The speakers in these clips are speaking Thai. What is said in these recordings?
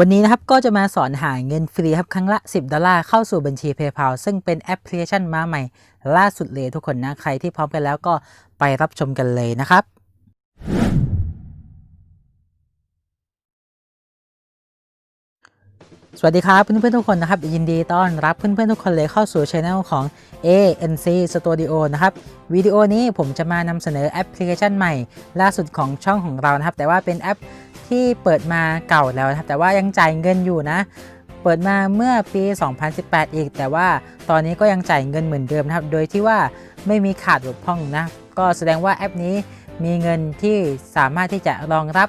วันนี้นะครับก็จะมาสอนหาเงินฟรีครับครั้งละ 10 ดอลลาร์เข้าสู่บัญชี PayPal ซึ่งเป็นแอปพลิเคชันมาใหม่ ล่าสุดเลยทุกคนนะ ใครที่พร้อมกันแล้วก็ไปรับชมกันเลยนะครับ สวัสดีครับเพื่อนๆทุกคนนะครับ ยินดีต้อนรับเพื่อนๆทุกคนเลยเข้าสู่ช anel ของ ANC Studio นะครับวิดีโอนี้ผมจะมานำเสนอแอปพลิเคชันใหม่ ล่าสุดของช่องของเรานะครับ แต่ว่าเป็นแอปที่เปิดมาเก่าแล้วนะครับ แต่ว่ายังจ่ายเงินอยู่นะ เปิดมาเมื่อปี 2018 อีก แต่ว่าตอนนี้ก็ยังจ่ายเงินเหมือนเดิมนะครับ โดยที่ว่าไม่มีขาดบกพร่องนะก็แสดงว่าแอปนี้มีเงินที่สามารถที่จะรองรับ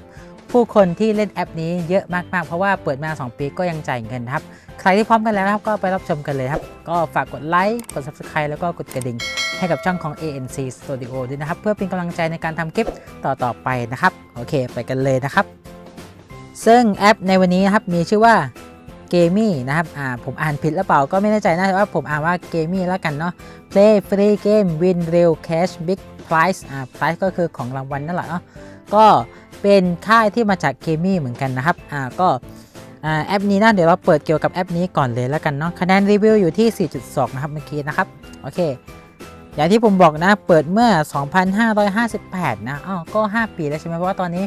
ผู้คนที่เล่นแอปนี้เยอะมากๆ เพราะว่าเปิดมา 2 ปีก็ยังจ่ายเงินครับ ใครที่พร้อมกันแล้วครับก็ไปรับชมกันเลยครับ ก็ฝากกดไลค์กด Subscribe แล้วก็กดกระดิ่ง ให้กับช่องของ ANC Studio ด้วยนะครับ เพื่อเป็นกำลังใจในการทำคลิปต่อๆไปนะครับ โอเค ไปกันเลยนะครับ ซึ่งแอปในวันนี้นะครับมีชื่อว่าเกมี่นะครับอ่าผมอ่านผิดหรือเปล่าก็ไม่แน่ใจนะแต่ว่าผมอ่านว่าเกมี่แล้วกันเนาะ Play Free Game Win Real Cash Big Prize อ่า Prize ก็คือของรางวัลนั่นแหละเนาะก็ เป็นค่ายที่มาจากเกมี่เหมือนกันนะครับอ่าก็อ่าแอปนี้นะเดี๋ยวเราเปิดเกี่ยวกับแอปนี้ก่อนเลยแล้วกันเนาะคะแนนรีวิวอยู่ที่ 4.2 นะครับเมื่อกี้นะครับโอเค อย่างที่ผมบอกนะเปิดเมื่อ 2558 นะอ้าวก็ 5 ปีแล้วใช่ไหมเพราะว่าตอนนี้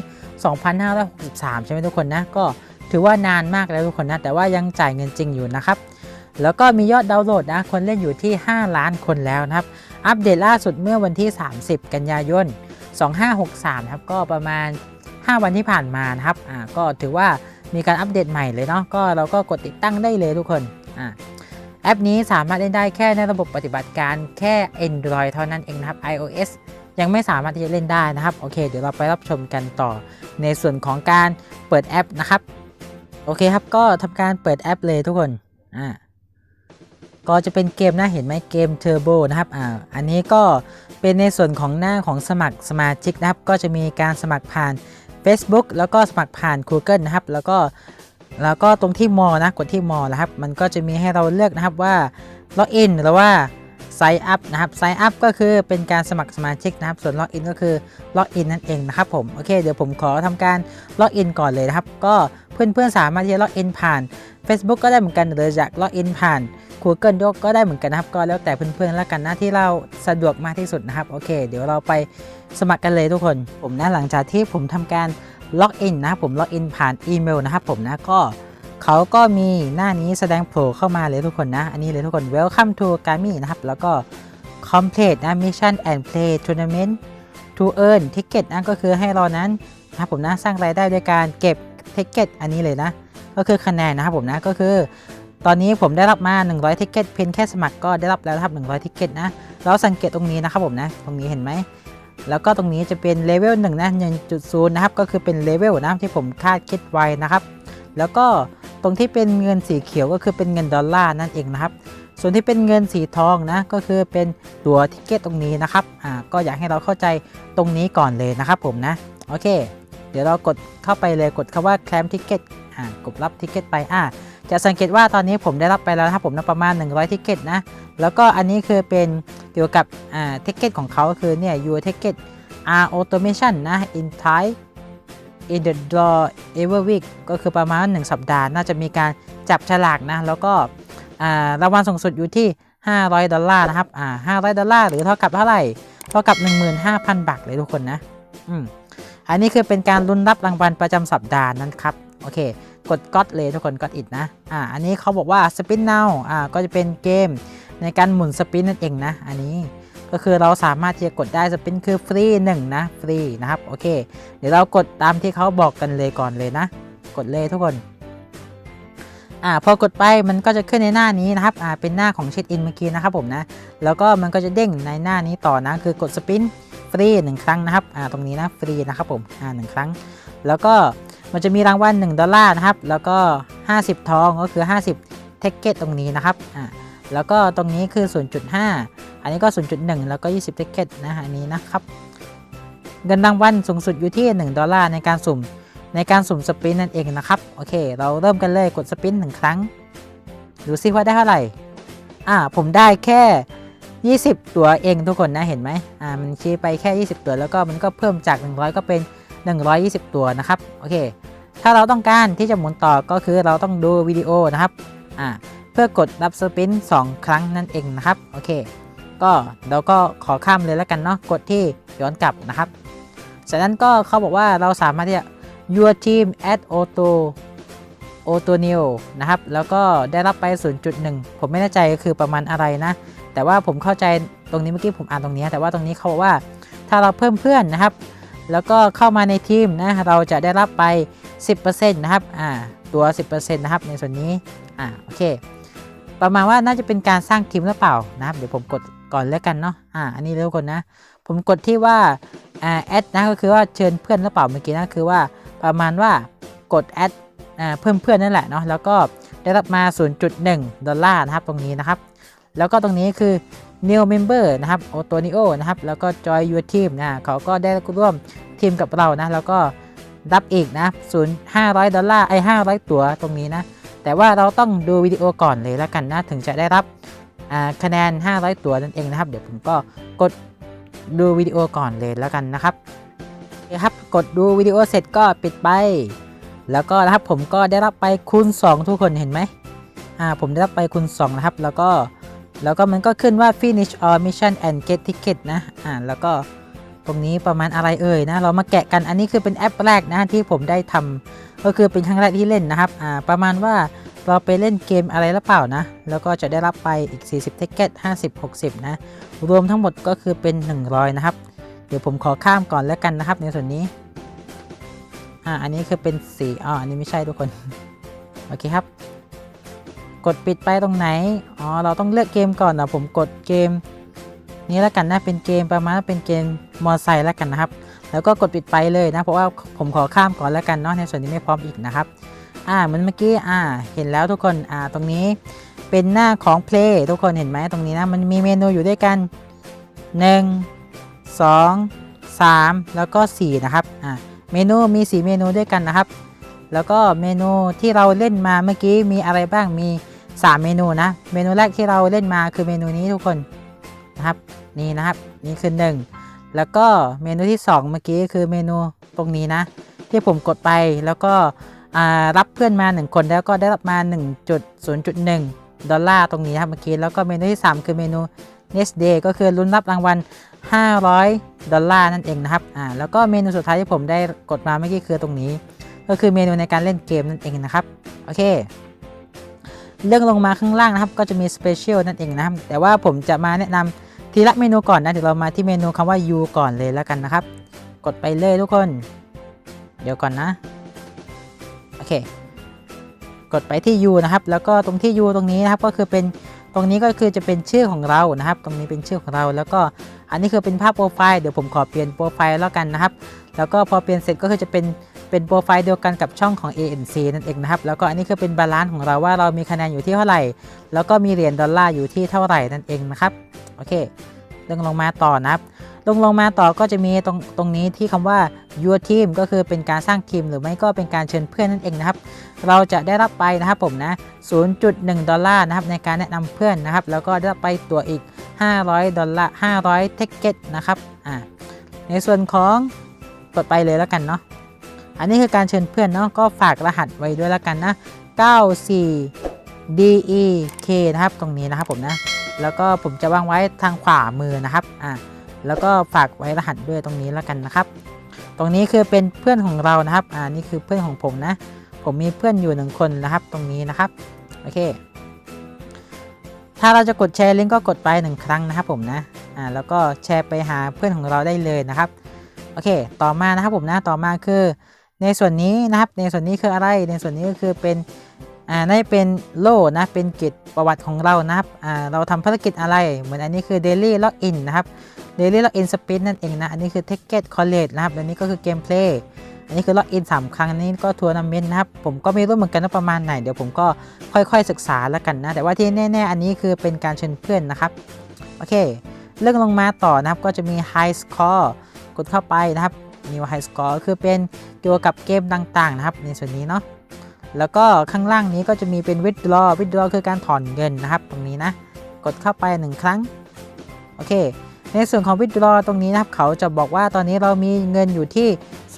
2563 ใช่ไหมทุกคนนะก็ถือว่านานมากแล้วทุกคนนะแต่ว่ายังจ่ายเงินจริงอยู่นะครับ แล้วก็มียอดดาวน์โหลดนะคนเล่นอยู่ที่ 5 ล้านคนแล้วนะครับ อัปเดตล่าสุดเมื่อวันที่ 30 กันยายน 2563 ครับก็ประมาณ 5 วันที่ผ่านมานะครับอ่าก็ถือว่ามีการอัปเดตใหม่เลยเนาะก็เราก็กดติดตั้งได้เลยทุกคนอ่าแอปนี้สามารถเล่นได้แค่ในระบบปฏิบัติการแค่ Android เท่านั้นเองนะครับ iOS ยังไม่สามารถที่จะเล่นได้นะครับโอเค เดี๋ยวเราไปรับชมกันต่อในส่วนของการเปิดแอปนะครับโอเคครับก็ทำการเปิดแอปเลยทุกคนอ่าก็จะเป็นเกมนะเห็นไหมเกม Turbo นะครับอ่าอันนี้ก็เป็นในส่วนของหน้าของสมัครสมาชิกนะครับ ก็จะมีการสมัครผ่าน Facebook แล้วก็สมัครผ่าน Google นะครับ แล้วก็แล้วก็ตรงที่มอนะกดที่มอนะครับ มันก็จะมีให้เราเลือกนะครับว่าล็อกอินหรือว่า Sign Up นะครับ Sign Up ก็คือเป็นการสมัครสมาชิกนะครับ ส่วนล็อกอินก็คือล็อกอินนั่นเองนะครับผมโอเคเดี๋ยวผมขอทำการล็อกอินก่อนเลยนะครับ ก็เพื่อนๆสามารถที่จะล็อกอินผ่าน Facebook ก็ได้เหมือนกันหรือจะล็อกอินผ่าน Google ด้วยก็ได้เหมือนกันนะครับ ก็แล้วแต่เพื่อนๆแล้วกันนะที่เราสะดวกมากที่สุดนะครับโอเค เดี๋ยวเราไปสมัครกันเลยทุกคนผมนะหลังจากที่ผมทำการล็อกอินนะครับผมล็อกอินผ่านอีเมลนะครับผมนะก็ เขาก็มีหน้านี้แสดงโผล่เข้ามาเลยทุกคนนะ อันนี้เลยทุกคน Welcome to Gami นะครับ แล้วก็ Complete นะ Mission and Play Tournament to earn ticket นะก็คือให้เรานั้นนะครับผมนะสร้างรายได้ด้วยการเก็บ ticket อันนี้เลยนะ ก็คือคะแนนนะครับผมนะก็คือตอนนี้ผมได้รับมา 100 ticket เพียงแค่สมัครก็ได้รับแล้วครับ 100 ticket นะ เราสังเกตตรงนี้นะครับผมนะ ตรงนี้เห็นไหม แล้วก็ตรงนี้จะเป็นเลเวล1นะ1.0 นะครับ ก็คือเป็นเลเวลนะที่ผมคาดคิดไว้นะครับ แล้วก็ ตรงที่เป็นเงินสีเขียวก็คือเป็นเงินดอลลาร์นั่นเองนะครับส่วนที่เป็นเงินสีทองนะก็คือเป็นตัวทิเกตตรงนี้นะครับอ่าก็อยากให้เราเข้าใจตรงนี้ก่อนเลยนะครับผมนะโอเค เดี๋ยวเรากดเข้าไปเลยกดคำว่า claim ticket อ่ากดรับทิเกตไปอ่าจะสังเกตว่าตอนนี้ผมได้รับไปแล้วนะครับผมนะประมาณ 100ทิเกตนะแล้วก็อันนี้คือเป็นเกี่ยวกับอ่าทิเกตของเขาคือเนี่ย your ticket are automation นะ in type in the draw every week ก็คือประมาณ 1 สัปดาห์ น่าจะมีการจับฉลากนะ แล้วก็รางวัลสูงสุดอยู่ที่ 500 ดอลลาร์นะครับอ่า500 ดอลลาร์หรือเท่ากับเท่าไหร่ เท่ากับ 15,000 บาทเลยทุกคนนะอืมอันนี้คือเป็นการลุ้นรับรางวัลประจำสัปดาห์นั้นครับ โอเค กดก็อดเลยทุกคนก็อดอิดนะ อ่า อันนี้เขาบอกว่า spin now อ่า ก็จะเป็นเกมในการหมุนสปินนั่นเองนะ อันนี้ ก็คือเราสามารถที่จะกดได้สปินคือฟรีหนึ่งนะฟรีนะครับโอเค เดี๋ยวเรากดตามที่เขาบอกกันเลยก่อนเลยนะ กดเลยทุกคนอ่าพอกดไปมันก็จะขึ้นในหน้านี้นะครับอ่าเป็นหน้าของเช็คอินเมื่อกี้นะครับผมนะแล้วก็มันก็จะเด้งในหน้านี้ต่อนะคือกดสปินฟรีหนึ่งครั้งนะครับอ่าตรงนี้นะฟรีนะครับผมอ่าหนึ่งครั้ง แล้วก็มันจะมีรางวัล1ดอลลาร์นะครับแล้วก็ 50 ทองก็คือ 50เทคเก็ตตรงนี้นะครับอ่า แล้วก็ตรงนี้คือ 0.5 อันนี้ก็ 0.1 แล้วก็ 20 t ิ c เก็ตนะอันนี้นะครับเงินรางวัลสูงสุดอยู่ที่ 1 ดอลลาร์ในการสุ่มในการสุ่มสปินนั่นเองนะครับ โอเค เราเริ่มกันเลยกดสปินหนึ่งครั้ง ดูซิว่าได้เท่าไหร่ อ่า ผมได้แค่ 20 ตัวเองทุกคนนะเห็นไหมอ่า มันชี้ไปแค่ 20 ตัว แล้วก็มันก็เพิ่มจาก 100 ก็เป็น 120 ตัวนะครับ โอเค ถ้าเราต้องการที่จะหมุนต่อก็คือเราต้องดูวิดีโอนะครับ อ่า เพื่อกดรับสปิน2 ครั้งนั่นเองนะครับโอเค ก็เราก็ขอข้ามเลยแล้วกันเนาะกดที่ย้อนกลับนะครับจากนั้นก็เขาบอกว่าเราสามารถที่จะ your team add auto auto new นะครับ แล้วก็ได้รับไป 0.1 ผมไม่แน่ใจคือประมาณอะไรนะ แต่ว่าผมเข้าใจตรงนี้เมื่อกี้ผมอ่านตรงนี้ แต่ว่าตรงนี้เขาบอกว่าถ้าเราเพิ่มเพื่อนนะครับ แล้วก็เข้ามาในทีมนะเราจะได้รับไป 10%นะครับอ่าตัว 10%นะครับในส่วนนี้อ่าโอเค ประมาณว่าน่าจะเป็นการสร้างทีมหรือเปล่านะครับ เดี๋ยวผมกดก่อนแล้วกันเนาะอ่าอันนี้เร็วก่อนนะ ผมกดที่ว่าอ่าแอดนะก็คือว่าเชิญเพื่อนหรือเปล่าเมื่อกี้นะคือว่าประมาณว่ากดแอดอ่าเพิ่มเพื่อนนั่นแหละเนาะแล้วก็ได้รับมา 0.1 ดอลลาร์นะครับตรงนี้นะครับ แล้วก็ตรงนี้คือ new member นะครับ auto neo นะครับ แล้วก็ join your team นะเขาก็ได้ร่วมทีมกับเรานะ แล้วก็รับอีกนะ0 500 ดอลลาร์ไอ้500 ตัวตรงนี้นะ แต่ว่าเราต้องดูวิดีโอก่อนเลยแล้วกันนะถึงจะได้รับคะแนน 500 ตัวนั่นเองนะครับ เดี๋ยวผมก็กดดูวิดีโอก่อนเลยแล้วกันนะครับครับกดดูวิดีโอเสร็จก็ปิดไป แล้วก็นะครับผมก็ได้รับไปคูณ 2 ทุกคนเห็นไหมอ่าผมได้รับไปคูณ 2 นะครับ แล้วก็แล้วก็มันก็ขึ้นว่า finish all mission and get ticket นะอ่าแล้วก็ตรงนี้ประมาณอะไรเอ่ยนะ เรามาแกะกันอันนี้คือเป็นแอปแรกนะที่ผมได้ทำ ก็คือเป็นครั้งแรกที่เล่นนะครับอ่าประมาณว่าเราไปเล่นเกมอะไรหรือเปล่านะ แล้วก็จะได้รับไปอีก 40 ticket 50 60 นะ รวมทั้งหมดก็คือเป็น 100 นะครับ เดี๋ยวผมขอข้ามก่อนแล้วกันนะครับในส่วนนี้ อ่า อันนี้คือเป็นสีอ๋อ อันนี้ไม่ใช่ทุกคน โอเคครับ กดปิดไปตรงไหน อ๋อ เราต้องเลือกเกมก่อนนะผมกดเกม นี้แล้วกันนะ เป็นเกมประมาณเป็นเกมมอไซค์แล้วกันนะครับ แล้วก็กดปิดไปเลยนะ เพราะว่าผมขอข้ามก่อนแล้วกันเนาะในส่วนนี้ไม่พร้อมอีกนะครับอ่าเหมือนเมื่อกี้อ่าเห็นแล้วทุกคนอ่าตรงนี้เป็นหน้าของ Play ทุกคนเห็นไหมตรงนี้นะมันมีเมนูอยู่ด้วยกัน 1 2 3 แล้วก็ 4 นะครับอ่าเมนูมี 4 เมนูด้วยกันนะครับ แล้วก็เมนูที่เราเล่นมาเมื่อกี้มีอะไรบ้างมี 3 เมนูนะ เมนูแรกที่เราเล่นมาคือเมนูนี้ทุกคนนะครับนี่นะครับนี่คือ1 แล้วก็เมนูที่ 2 เมื่อกี้คือเมนูตรงนี้นะ ที่ผมกดไปแล้วก็รับเพื่อนมา 1 คนแล้วก็ได้รับมา 1.0.1 ดอลลาร์ตรงนี้นะครับเมื่อกี้แล้วก็เมนูที่ 3 คือเมนู next day ก็คือลุ้นรับรางวัล 500 ดอลลาร์นั่นเองนะครับอ่าแล้วก็เมนูสุดท้ายที่ผมได้กดมาเมื่อกี้คือตรงนี้ ก็คือเมนูในการเล่นเกมนั่นเองนะครับโอเคเรื่องลงมาข้างล่างนะครับก็จะมี Special นั่นเองนะครับแต่ว่าผมจะมาแนะนำ ทีละเมนูก่อนนะเดี๋ยวเรามาที่เมนูคำว่า U ก่อนเลยแล้วกันนะครับ กดไปเลยทุกคน เดี๋ยวก่อนนะ โอเค กดไปที่ U นะครับ แล้วก็ตรงที่ U ตรงนี้นะครับ ก็คือเป็นตรงนี้ก็คือจะเป็นชื่อของเรานะครับ ตรงนี้เป็นชื่อของเรา แล้วก็อันนี้คือเป็นภาพโปรไฟล์ เดี๋ยวผมขอเปลี่ยนโปรไฟล์แล้วกันนะครับ แล้วก็พอเปลี่ยนเสร็จก็คือจะเป็น เป็นโปรไฟล์เดียวกันกับช่องของ ANC นั่นเองนะครับ แล้วก็อันนี้คือเป็นบาลานซ์ของเราว่าเรามีคะแนนอยู่ที่เท่าไหร่ แล้วก็มีเหรียญดอลลาร์อยู่ที่เท่าไหร่นั่นเองนะครับ โอเคเรื่องลงมาต่อนะครับลงลงมาต่อก็จะมีตรงตรงนี้ที่คำว่า your team ก็คือเป็นการสร้างทีมหรือไม่ก็เป็นการเชิญเพื่อนนั่นเองนะครับ เราจะได้รับไปนะครับผมนะ 0.1 ดอลลาร์นะครับในการแนะนำเพื่อนนะครับ แล้วก็ได้รับไปตัวอีก 500 ดอลลาร์ 500 เทคเก็ตนะครับ อ่า ในส่วนของกดไปเลยแล้วกันเนาะ อันนี้คือการเชิญเพื่อนเนาะก็ฝากรหัสไว้ด้วยแล้วกันนะ 94 DEK นะครับตรงนี้นะครับผมนะ แล้วก็ผมจะวางไว้ทางขวามือนะครับอ่าแล้วก็ฝากไว้รหัสด้วยตรงนี้แล้วกันนะครับ ตรงนี้คือเป็นเพื่อนของเรานะครับอ่านี่คือเพื่อนของผมนะ ผมมีเพื่อนอยู่หนึ่งคนนะครับตรงนี้นะครับโอเค ถ้าเราจะกดแชร์ลิงก์ก็กดไปหนึ่งครั้งนะครับผมนะอ่าแล้วก็แชร์ไปหาเพื่อนของเราได้เลยนะครับโอเค ต่อมานะครับผมนะ ต่อมาคือ ในส่วนนี้นะครับ ในส่วนนี้คืออะไร ในส่วนนี้ก็คือเป็น อ่าน่าจะเป็นโล่นะ เป็นกิจประวัติของเรานะครับ อ่า เราทำภารกิจอะไร เหมือนอันนี้คือ daily login นะครับ daily login sprint นั่นเองนะ อันนี้คือ ticket collect นะครับ อันนี้ก็คือ gameplay อันนี้คือล็อกอิน3ครั้งอันนี้ก็ทัวร์นาเมนต์นะครับ ผมก็ไม่รู้เหมือนกันว่าประมาณไหน เดี๋ยวผมก็ค่อยๆศึกษาแล้วกันนะ แต่ว่าที่แน่ๆ อันนี้คือเป็นการเชิญเพื่อนนะครับ โอเค เรื่องลงมาต่อนะครับ ก็จะมี high score กดเข้าไปนะครับ new high score คือเป็นเกี่ยวกับเกมต่างๆนะครับในส่วนนี้เนาะแล้วก็ข้างล่างนี้ก็จะมีเป็น withdraw withdraw คือการถอนเงินนะครับ ตรงนี้นะ กดเข้าไป 1 ครั้ง โอเค ในส่วนของ withdraw ตรงนี้นะครับ เขาจะบอกว่าตอนนี้เรามีเงินอยู่ที่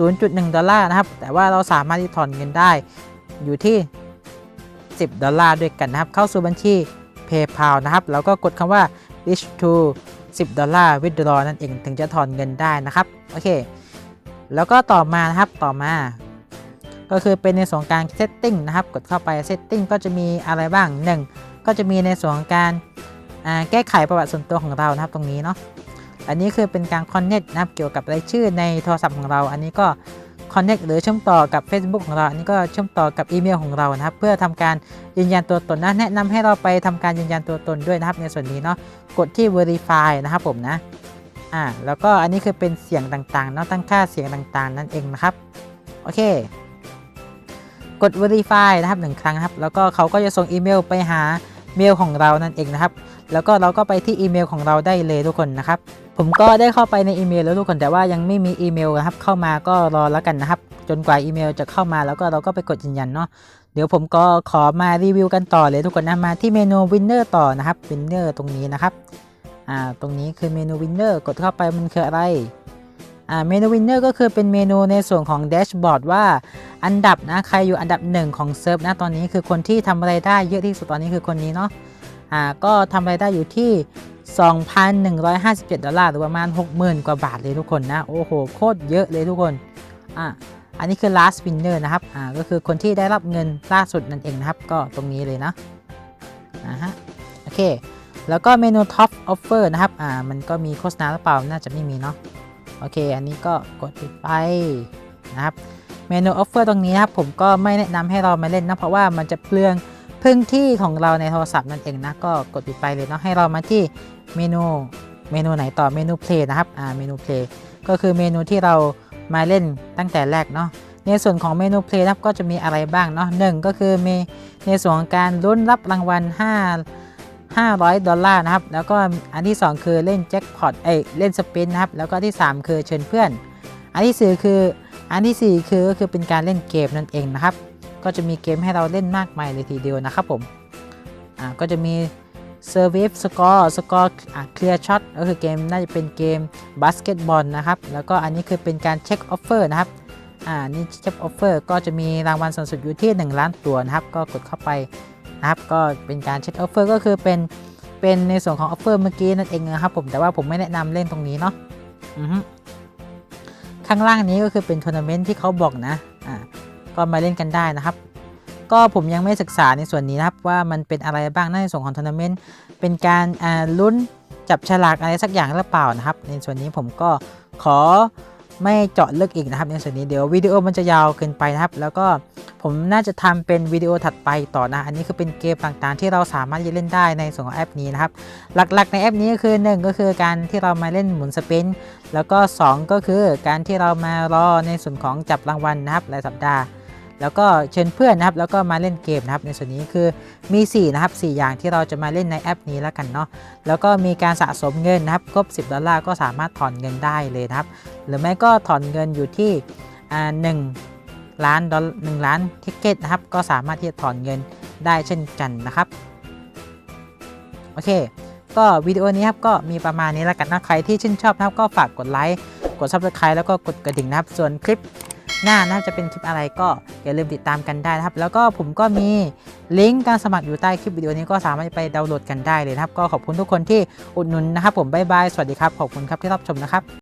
0.1 ดอลลาร์นะครับ แต่ว่าเราสามารถที่ถอนเงินได้อยู่ที่ 10 ดอลลาร์ด้วยกันนะครับ เข้าสู่บัญชี PayPal นะครับแล้วก็กดคำว่า reach to 10 ดอลลาร์ withdraw นั่นเองถึงจะถอนเงินได้นะครับ โอเค แล้วก็ต่อมานะครับต่อมา ก็คือเป็นในส่วนการ setting นะครับ กดเข้าไป setting ก็จะมีอะไรบ้าง 1 ก็จะมีในส่วนการแก้ไขประวัติส่วนตัวของเรานะครับตรงนี้เนาะอันนี้คือเป็นการ connect นะครับเกี่ยวกับรายชื่อในโทรศัพท์ของเรา อันนี้ก็ connect หรือเชื่อมต่อกับ Facebook ของเรา อันนี้ก็เชื่อมต่อกับอีเมลของเรานะครับ เพื่อทำการยืนยันตัวตนนะ แนะนำให้เราไปทำการยืนยันตัวตนด้วยนะครับในส่วนนี้เนาะ กดที่ verify นะครับผมนะ อ่าแล้วก็อันนี้คือเป็นเสียงต่างๆเนาะตั้งค่าเสียงต่างๆ นั่นเองนะครับ โอเค กด verify นะครับหนึ่งครั้งครับ แล้วก็เขาก็จะส่งอีเมลไปหาเมลของเรานั่นเองนะครับ แล้วก็เราก็ไปที่อีเมลของเราได้เลยทุกคนนะครับ ผมก็ได้เข้าไปในอีเมลแล้วทุกคนแต่ว่ายังไม่มีอีเมลนะครับ เข้ามาก็รอแล้วกันนะครับ จนกว่าอีเมลจะเข้ามาแล้วก็เราก็ไปกดยืนยันเนาะเดี๋ยวผมก็ขอมารีวิวกันต่อเลยทุกคนนะมาที่เมนู Winner ต่อนะครับ Winner ตรงนี้นะครับ อ่าตรงนี้คือเมนู Winner กดเข้าไปมันคืออะไรอ่าเมนู Winner ก็คือเป็นเมนูในส่วนของแดชบอร์ดว่าอันดับนะใครอยู่อันดับหนึ่งของเซิร์ฟนะตอนนี้คือคนที่ทำอะไรได้เยอะที่สุดตอนนี้คือคนนี้เนาะอ่าก็ทำรายได้อยู่ที่ 2,157 ดอลลาร์หรือประมาณ 60,000 กว่าบาทเลยทุกคนนะ โอ้โห โคตรเยอะเลยทุกคนอะอันนี้คือ last winner นะครับอ่าก็คือคนที่ได้รับเงินล่าสุดนั่นเองนะครับ ก็ตรงนี้เลยนะอ่าฮะโอเค แล้วก็เมนู top offer นะครับ อ่า มันก็มีโฆษณาหรือเปล่า น่าจะไม่มีเนาะ โอเค อันนี้ก็กดปิดไปนะครับ เมนู offer ตรงนี้นะครับ ผมก็ไม่แนะนำให้เรามาเล่นนะเพราะว่ามันจะเปลืองพื้นที่ของเราในโทรศัพท์นั่นเองนะ ก็กดปิดไปเลยเนาะ ให้เรามาที่เมนู เมนูไหนต่อ เมนู play นะครับ อ่า เมนู play ก็คือเมนูที่เรามาเล่นตั้งแต่แรกเนาะ ในส่วนของเมนู play นะครับ ก็จะมีอะไรบ้างเนาะหนึ่งก็คือมีในส่วนของการลุ้นรับรางวัล5 500 ดอลลาร์นะครับ แล้วก็อันที่ 2 คือเล่นแจ็คพอตเอ้ยเล่นสปินนะครับ แล้วก็ที่ 3 คือเชิญเพื่อน อันที่ 4 คือ อันทีสี่4 คือก็คือเป็นการเล่นเกมนั่นเองนะครับ ก็จะมีเกมให้เราเล่นมากมายเลยทีเดียวนะครับผม อ่า ก็จะมี Service Score Score อะ Clear Shot ก็คือเกมน่าจะเป็นเกมบาสเกตบอลนะครับ แล้วก็อันนี้คือเป็นการเช็คออฟเฟอร์นะครับ อ่า นี่เช็คออฟเฟอร์ก็จะมีรางวัลสูงสุดอยู่ที่ 1 ล้านตัวนะครับ ก็กดเข้าไป นะครับก็เป็นการเช็คออฟเฟอร์ก็คือเป็นเป็นในส่วนของออฟเฟอร์เมื่อกี้นั่นเองนะครับผมแต่ว่าผมไม่แนะนำเล่นตรงนี้เนาะข้างล่างนี้ก็คือเป็นทัวร์นาเมนต์ที่เขาบอกนะอ่าก็มาเล่นกันได้นะครับ ก็ผมยังไม่ศึกษาในส่วนนี้นะครับว่ามันเป็นอะไรบ้างในส่วนของทัวร์นาเมนต์เป็นการอ่าลุ้นจับฉลากอะไรสักอย่างหรือเปล่านะครับ ในส่วนนี้ผมก็ขอ ไม่เจาะลึกอีกนะครับในส่วนนี้เดี๋ยววิดีโอมันจะยาวเกินไปนะครับ แล้วก็ผมน่าจะทำเป็นวิดีโอถัดไปต่อนะ อันนี้คือเป็นเกมต่างๆ ที่เราสามารถเล่นได้ในส่วนของแอปนี้นะครับ หลักๆ ในแอปนี้ก็คือ 1 ก็คือการที่เรามาเล่นหมุนสปินแล้วก็ 2 ก็คือการที่เรามารอในส่วนของจับรางวัลนะครับรายสัปดาห์ แล้วก็เชิญเพื่อนนะครับ แล้วก็มาเล่นเกมนะครับ ในส่วนนี้คือมี4นะครับ4อย่างที่เราจะมาเล่นในแอปนี้แล้วกันเนาะ แล้วก็มีการสะสมเงินนะครับ ครบ 10 ดอลลาร์ก็สามารถถอนเงินได้เลยนะครับ หรือไม่ก็ถอนเงินอยู่ที่หนึ่งล้านดอลหนึ่งล้านทิกเก็ตนะครับ ก็สามารถที่จะถอนเงินได้เช่นกันนะครับ โอเค ก็วิดีโอนี้ครับก็มีประมาณนี้แล้วกันนะ ใครที่ชื่นชอบนะครับก็ฝากกดไลค์ กด subscribe แล้วก็กดกระดิ่งนะครับ ส่วนคลิป หน้าน่าจะเป็นคลิปอะไรก็อย่าลืมติดตามกันได้นะครับ แล้วก็ผมก็มีลิงก์การสมัครอยู่ใต้คลิปวิดีโอนี้ก็สามารถไปดาวน์โหลดกันได้เลยนะครับ ก็ขอบคุณทุกคนที่อุดหนุนนะครับ ผมบ๊ายบายสวัสดีครับขอบคุณครับที่รับชมนะครับ